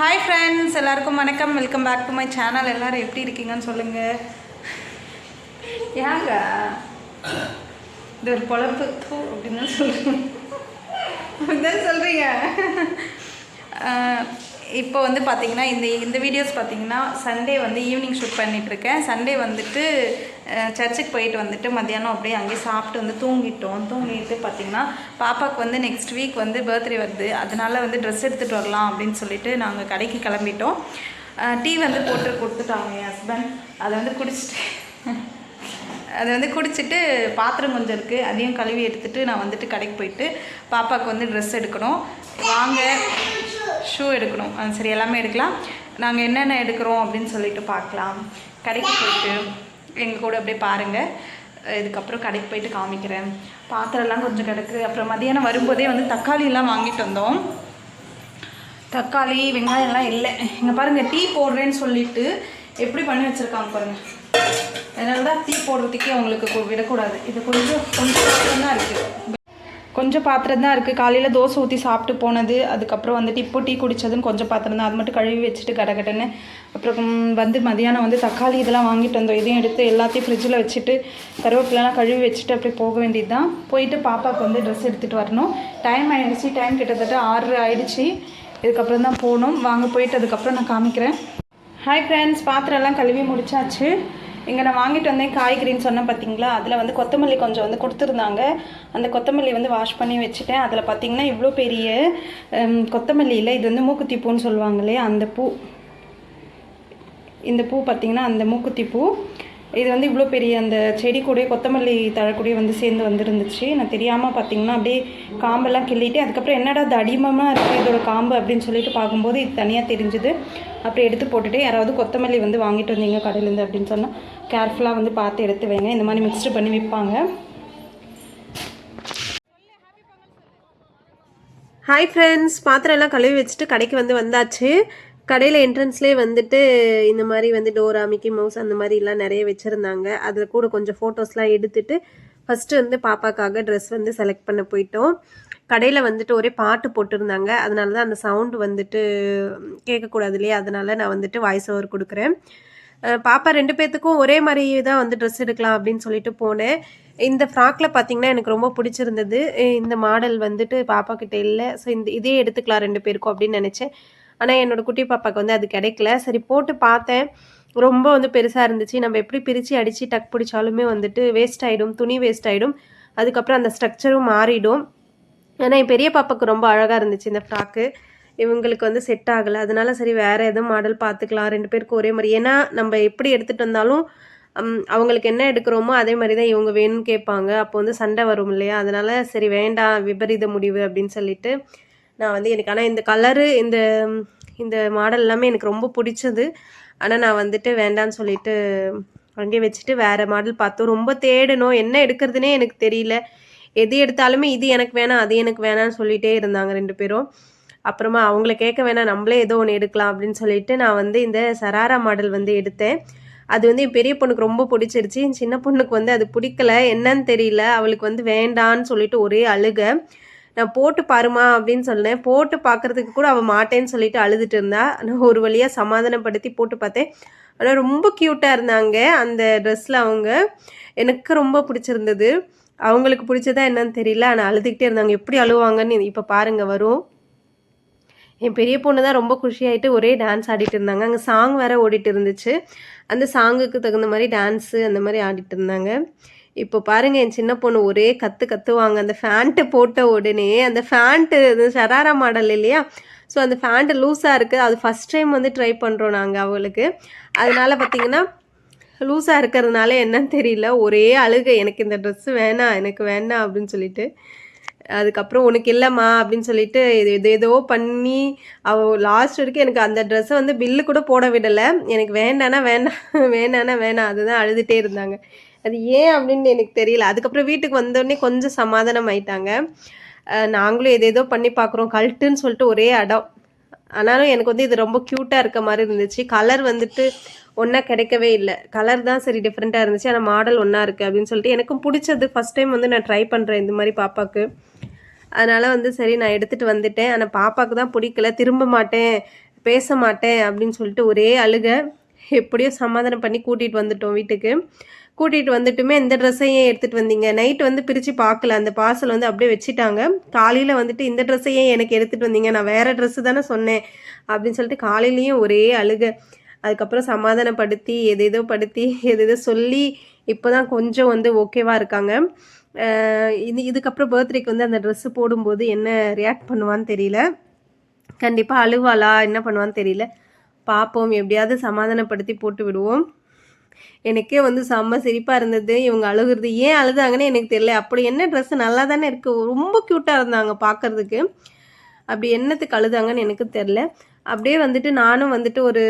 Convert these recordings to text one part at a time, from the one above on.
Hi friends எல்லாருக்கும் வணக்கம். Welcome back to my channel எல்லாரும் எப்படி இருக்கீங்கன்னு சொல்லுங்கள் ஏங்க? இது ஒரு பொழப்பு. தூ அப்படின்னு தான் சொல்லுங்க அப்படிதான் சொல்கிறீங்க இப்போ வந்து பார்த்தீங்கன்னா இந்த இந்த வீடியோஸ் பார்த்தீங்கன்னா சண்டே வந்து ஈவினிங் ஷூட் பண்ணிகிட்ருக்கேன் சண்டே வந்துட்டு சர்ச்சுக்கு போயிட்டு வந்துட்டு மத்தியானம் அப்படியே அங்கேயே சாப்பிட்டு வந்து தூங்கிட்டோம். தூங்கிட்டு பார்த்தீங்கன்னா பாப்பாவுக்கு வந்து நெக்ஸ்ட் வீக் வந்து பர்த்டே வருது. அதனால வந்து ட்ரெஸ் எடுத்துகிட்டு வரலாம் அப்படின்னு சொல்லிட்டு நாங்கள் கடைக்கு கிளம்பிட்டோம். டீ வந்து போட்டு கொடுத்துட்டாங்க என் ஹஸ்பண்ட் அதை வந்து குடிச்சிட்டு அதை வந்து குடிச்சிட்டு பாத்திரம் கொஞ்சம் இருக்குது அதையும் கழுவி எடுத்துட்டு நான் வந்துட்டு கடைக்கு போயிட்டு பாப்பாவுக்கு வந்து ட்ரெஸ் எடுக்கணும். வாங்க ஷூ எடுக்கணும். சரி எல்லாமே எடுக்கலாம். நாங்கள் என்னென்ன எடுக்கிறோம் அப்படின்னு சொல்லிட்டு பார்க்கலாம். கடைக்கு போயிட்டு எங்கள் கூட அப்படியே பாருங்கள் இதுக்கப்புறம் கடைக்கு போயிட்டு காமிக்கிறேன். பாத்திரம்லாம் கொஞ்சம் கிடக்கு. அப்புறம் மதியானம் வரும்போதே வந்து தக்காளியெல்லாம் வாங்கிட்டு வந்தோம். தக்காளி வெங்காயம்லாம் இல்லை. இங்கே பாருங்கள் டீ போடுறேன்னு சொல்லிட்டு எப்படி பண்ணி வச்சுருக்காங்க பாருங்கள் அதனால தான் டீ போடுறதுக்கே அவங்களுக்கு விடக்கூடாது. இது கொஞ்சம் கொஞ்சம் தான் இருக்குது கொஞ்சம் பாத்திரம் தான் இருக்குது காலையில் தோசை ஊற்றி சாப்பிட்டு போனது. அதுக்கப்புறம் வந்துட்டு இப்போ டீ குடித்ததுன்னு கொஞ்சம் பாத்திரம் தான். அது மட்டும் கழுவி வச்சுட்டு கட அப்புறம் வந்து மதியானம் வந்து தக்காளி இதெல்லாம் வாங்கிட்டு வந்தோம். இதையும் எடுத்து எல்லாத்தையும் ஃப்ரிட்ஜில் வச்சுட்டு கருவேப்பிலாம் கழுவி வச்சுட்டு அப்படியே போக வேண்டியது தான் போயிட்டு பாப்பாவுக்கு வந்து ட்ரெஸ் எடுத்துகிட்டு வரணும். டைம் ஆயிடுச்சு. டைம் கிட்டத்தட்ட ஆறு ஆயிடுச்சு. இதுக்கப்புறம் தான் போகணும். வாங்க போயிட்டு அதுக்கப்புறம் நான் காமிக்கிறேன். ஹாய் ஃப்ரெண்ட்ஸ் பாத்திரம்லாம் கழுவி முடிச்சாச்சு. இங்கே நான் வாங்கிட்டு வந்தேன் காய்கறின்னு சொன்னேன் பார்த்தீங்களா அதில் வந்து கொத்தமல்லி கொஞ்சம் வந்து கொடுத்துருந்தாங்க. அந்த கொத்தமல்லி வந்து வாஷ் பண்ணி வச்சுட்டேன். அதில் பார்த்தீங்கன்னா இவ்வளோ பெரிய கொத்தமல்லியில் கொத்தமல்லி இல்லை இது வந்து மூக்குத்தி பூன்னு சொல்லுவாங்க இல்லையா? அந்த பூ. இந்த பூ பார்த்தீங்கன்னா அந்த மூக்குத்தி பூ. இது வந்து இவ்வளோ பெரிய அந்த செடி கூடயே கொத்தமல்லி தழை வந்து சேர்ந்து வந்துருந்துச்சு. நான் தெரியாமல் பார்த்தீங்கன்னா அப்படியே காம்பெல்லாம் கிள்ளிட்டு அதுக்கப்புறம் என்னடா அது அடிமமாக இருக்குது இதோட காம்பு அப்படின்னு சொல்லிட்டு பார்க்கும்போது இது தனியாக தெரிஞ்சுது. அப்புறம் எடுத்து போட்டுட்டு யாராவது கொத்தமல்லி வந்து வாங்கிட்டு வந்தீங்க கடையிலேருந்து அப்படின்னு சொன்னால் கேர்ஃபுல்லாக வந்து பார்த்து எடுத்து வைங்க. இந்த மாதிரி மிக்ஸ்டு பண்ணி விற்பாங்க ஹாய் ஃப்ரெண்ட்ஸ் பாத்திரம் எல்லாம் கழுவி வச்சுட்டு கடைக்கு வந்து வந்தாச்சு. கடையில் என்ட்ரன்ஸ்லேயே வந்துட்டு இந்த மாதிரி வந்து டோரா மிக்கி மவுஸ் அந்த மாதிரிலாம் நிறைய வச்சுருந்தாங்க. அதில் கூட கொஞ்சம் ஃபோட்டோஸ்லாம் எடுத்துட்டு ஃபஸ்ட்டு வந்து பாப்பாக்காக ட்ரெஸ் வந்து செலக்ட் பண்ண போயிட்டோம். கடையில் வந்துட்டு ஒரே பாட்டு போட்டிருந்தாங்க. அதனால தான் அந்த சவுண்டு வந்துட்டு கேட்கக்கூடாது இல்லையா? அதனால நான் வந்துட்டு வாய்ஸ் ஓவர் கொடுக்குறேன். பாப்பா ரெண்டு பேர்த்துக்கும் ஒரே மாதிரி தான் வந்து ட்ரெஸ் எடுக்கலாம் அப்படின்னு சொல்லிட்டு போனேன். இந்த ஃப்ராக்கில் பார்த்தீங்கன்னா எனக்கு ரொம்ப பிடிச்சிருந்தது. இந்த மாடல் வந்துட்டு பாப்பா கிட்ட இல்லை. ஸோ இந்த இதே எடுத்துக்கலாம் ரெண்டு பேருக்கும் அப்படின்னு நினச்சேன். ஆனால் என்னோடய குட்டி பாப்பாவுக்கு வந்து அது கிடைக்கல. சரி போட்டு பார்த்தேன். ரொம்ப வந்து பெருசாக இருந்துச்சு. நம்ம எப்படி பிரித்து அடித்து டக் பிடிச்சாலுமே வந்துட்டு வேஸ்ட் ஆகிடும் துணி வேஸ்ட் ஆகிடும் அதுக்கப்புறம் அந்த ஸ்ட்ரக்சரும் மாறிடும். ஆனால் என் பெரிய பாப்பாவுக்கு ரொம்ப அழகாக இருந்துச்சு இந்த ஃப்ராக்கு இவங்களுக்கு வந்து செட் ஆகலை. அதனால சரி வேறு எதுவும் மாடல் பார்த்துக்கலாம். ரெண்டு பேருக்கும் ஒரே மாதிரி. ஏன்னா நம்ம எப்படி எடுத்துகிட்டு வந்தாலும் அவங்களுக்கு என்ன எடுக்கிறோமோ அதே மாதிரி தான் இவங்க வேணும்னு கேட்பாங்க. அப்போ வந்து சண்டை வரும் இல்லையா? அதனால சரி வேண்டாம். விபரீத முடிவு அப்படின்னு சொல்லிட்டு நான் வந்து எனக்கு ஆனால் இந்த கலரு இந்த இந்த மாடல் எல்லாமே எனக்கு ரொம்ப பிடிச்சது. ஆனால் நான் வந்துட்டு வேண்டான்னு சொல்லிட்டு அங்கேயே வச்சுட்டு வேறு மாடல் பார்த்தோம். ரொம்ப தேடணும். என்ன எடுக்கிறதுனே எனக்கு தெரியல. எது எடுத்தாலுமே இது எனக்கு வேணாம் அது எனக்கு வேணாம்னு சொல்லிட்டே இருந்தாங்க ரெண்டு பேரும். அப்புறமா அவங்கள கேட்க வேணாம் நம்மளே ஏதோ ஒன்று எடுக்கலாம் அப்படின்னு சொல்லிட்டு நான் வந்து இந்த சராரா மாடல் வந்து எடுத்தேன். அது வந்து என் பெரிய பொண்ணுக்கு ரொம்ப பிடிச்சிருச்சு. என் சின்ன பொண்ணுக்கு வந்து அது பிடிக்கல. என்னன்னு தெரியல. அவளுக்கு வந்து வேண்டான்னு சொல்லிட்டு ஒரே அழுக. நான் போட்டு பாருமா அப்படின்னு சொன்னேன் போட்டு பார்க்கறதுக்கு கூட அவள் மாட்டேன்னு சொல்லிட்டு அழுதுட்டு இருந்தா. நான் ஒரு வழியாக சமாதானப்படுத்தி போட்டு பார்த்தேன். ஆனால் ரொம்ப க்யூட்டாக இருந்தாங்க அந்த ட்ரெஸ்ஸில் அவங்க. எனக்கு ரொம்ப பிடிச்சிருந்தது. அவங்களுக்கு பிடிச்சதா என்னன்னு தெரியல. ஆனால் அழுதுகிட்டே இருந்தாங்க. எப்படி அழுவாங்கன்னு இப்போ பாருங்கள் வரும். என் பெரிய பொண்ணு தான் ரொம்ப குஷியாயிட்டு ஒரே டான்ஸ் ஆடிட்டு இருந்தாங்க. அங்கே சாங் வேற ஓடிட்டு இருந்துச்சு. அந்த சாங்குக்கு தகுந்த மாதிரி டான்ஸு அந்த மாதிரி ஆடிட்டு இருந்தாங்க. இப்போ பாருங்க என் சின்ன பொண்ணு ஒரே கற்று கற்றுவாங்க அந்த ஃபேண்ட்டு போட்ட உடனே அந்த ஃபேண்ட்டு இது ஷராரா மாடல் இல்லையா? ஸோ அந்த ஃபேண்ட்டு லூஸாக இருக்குது அது ஃபஸ்ட் டைம் வந்து ட்ரை பண்ணுறோம் நாங்கள் அவளுக்கு அதனால பார்த்தீங்கன்னா லூஸாக இருக்கிறதுனால என்னன்னு தெரியல. ஒரே அழுகை. எனக்கு இந்த ட்ரெஸ்ஸு வேணாம் எனக்கு வேணாம் அப்படின்னு சொல்லிட்டு. அதுக்கப்புறம் உனக்கு இல்லைம்மா அப்படின்னு சொல்லிட்டு இது இது ஏதோ பண்ணி அவள் லாஸ்ட் வரைக்கும் எனக்கு அந்த ட்ரெஸ்ஸை வந்து பில்லு கூட போட விடலை. எனக்கு வேண்டானா வேண்டாம் வேணானா வேணாம் அதுதான் அழுதுகிட்டே இருந்தாங்க. அது ஏன் அப்படின்னு எனக்கு தெரியல. அதுக்கப்புறம் வீட்டுக்கு வந்தோடனே கொஞ்சம் சமாதானம் ஆயிட்டாங்க. நாங்களும் எதேதோ பண்ணி பார்க்குறோம். கல்ட்டுன்னு சொல்லிட்டு ஒரே இடம் ஆனாலும் எனக்கு வந்து இது ரொம்ப க்யூட்டாக இருக்க மாதிரி இருந்துச்சு. கலர் வந்துட்டு ஒன்றா கிடைக்கவே இல்லை. கலர் தான் சரி டிஃப்ரெண்ட்டாக இருந்துச்சு. ஆனால் மாடல் ஒன்றா இருக்குது அப்படின்னு சொல்லிட்டு எனக்கும் பிடிச்சது ஃபஸ்ட் டைம் வந்து நான் ட்ரை பண்ணுறேன் இந்த மாதிரி பாப்பாவுக்கு அதனால் வந்து சரி நான் எடுத்துகிட்டு வந்துட்டேன். ஆனால் பாப்பாவுக்கு தான் பிடிக்கல. திரும்ப மாட்டேன். பேச மாட்டேன் அப்படின்னு சொல்லிட்டு ஒரே அழுகை. எப்படியோ சமாதானம் பண்ணி கூட்டிகிட்டு வந்துட்டோம் வீட்டுக்கு. கூட்டிகிட்டு வந்துட்டுமே இந்த ட்ரெஸ்ஸையும் எடுத்துகிட்டு வந்தீங்க? நைட்டு வந்து பிரித்து பார்க்கல. அந்த பார்சல் வந்து அப்படியே வச்சுட்டாங்க. காலையில் வந்துட்டு இந்த ட்ரெஸ்ஸையே எனக்கு எடுத்துகிட்டு வந்தீங்க? நான் வேறு ட்ரெஸ்ஸு தானே சொன்னேன். அப்படின்னு சொல்லிட்டு காலையிலையும் ஒரே அழுக. அதுக்கப்புறம் சமாதானப்படுத்தி எதேதோ படுத்தி எதேதோ சொல்லி இப்போ தான் கொஞ்சம் வந்து ஓகேவாக இருக்காங்க. இது இதுக்கப்புறம் பர்த்டேக்கு வந்து அந்த ட்ரெஸ்ஸு போடும்போது என்ன ரியாக்ட் பண்ணுவான்னு தெரியல. கண்டிப்பாக அழுவாளா? என்ன பண்ணுவான்னு தெரியல. பார்ப்போம் எப்படியாவது சமாதானப்படுத்தி போட்டு விடுவோம். எனக்கே வந்து செம்ம சிரிப்பாக இருந்தது. இவங்க அழுகுறது ஏன் அழுதாங்கன்னு எனக்கு தெரியல. அப்படி என்ன ட்ரெஸ் நல்லா தானே இருக்குது ரொம்ப க்யூட்டாக இருந்தாங்க பார்க்கறதுக்கு அப்படி என்னத்துக்கு அழுதாங்கன்னு எனக்கு தெரில அப்படியே வந்துட்டு நானும் வந்துட்டு ஒரு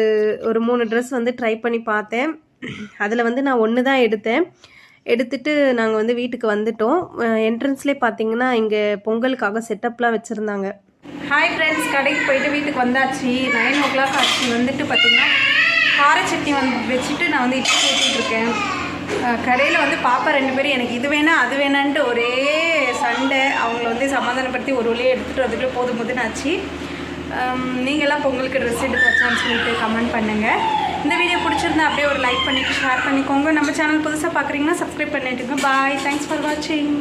ஒரு மூணு ட்ரெஸ் வந்து ட்ரை பண்ணி பார்த்தேன். அதில் வந்து நான் ஒன்று தான் எடுத்தேன். எடுத்துட்டு நாங்கள் வந்து வீட்டுக்கு வந்துட்டோம். என்ட்ரன்ஸ்லேயே பார்த்தீங்கன்னா இங்கே பொங்கலுக்காக செட்டப்லாம் வச்சுருந்தாங்க. ஹாய் ஃப்ரெண்ட்ஸ் கடைக்கு போயிட்டு வீட்டுக்கு வந்தாச்சு. நைன் ஓ கிளாக் ஆச்சு. வந்துட்டு பார்த்தீங்கன்னா கார சட்னி வந்து வச்சுட்டு நான் வந்து இட்லி ஊற்றிட்டுருக்கேன் கடையில் வந்து பாப்பா ரெண்டு பேரும் எனக்கு இது வேணாம் அது வேணான்ட்டு ஒரே சண்டை. அவங்கள வந்து சமாதானப்படுத்தி ஒரு வழியாக எடுத்துகிட்டு வரதுக்குள்ளே போதும் போதுன்னு ஆச்சு. நீங்களாம் பொங்கலுக்கு ட்ரெஸ் எடுத்து வச்சான்னு சொல்லிட்டு கமெண்ட் பண்ணுங்கள் இந்த வீடியோ பிடிச்சிருந்தா அப்படியே ஒரு லைக் பண்ணிவிட்டு ஷேர் பண்ணிக்கோங்க. நம்ம சேனல் புதுசாக பார்க்குறீங்கன்னா சப்ஸ்கிரைப் பண்ணிட்டுங்க. பாய் தேங்க்ஸ் ஃபார் வாட்சிங்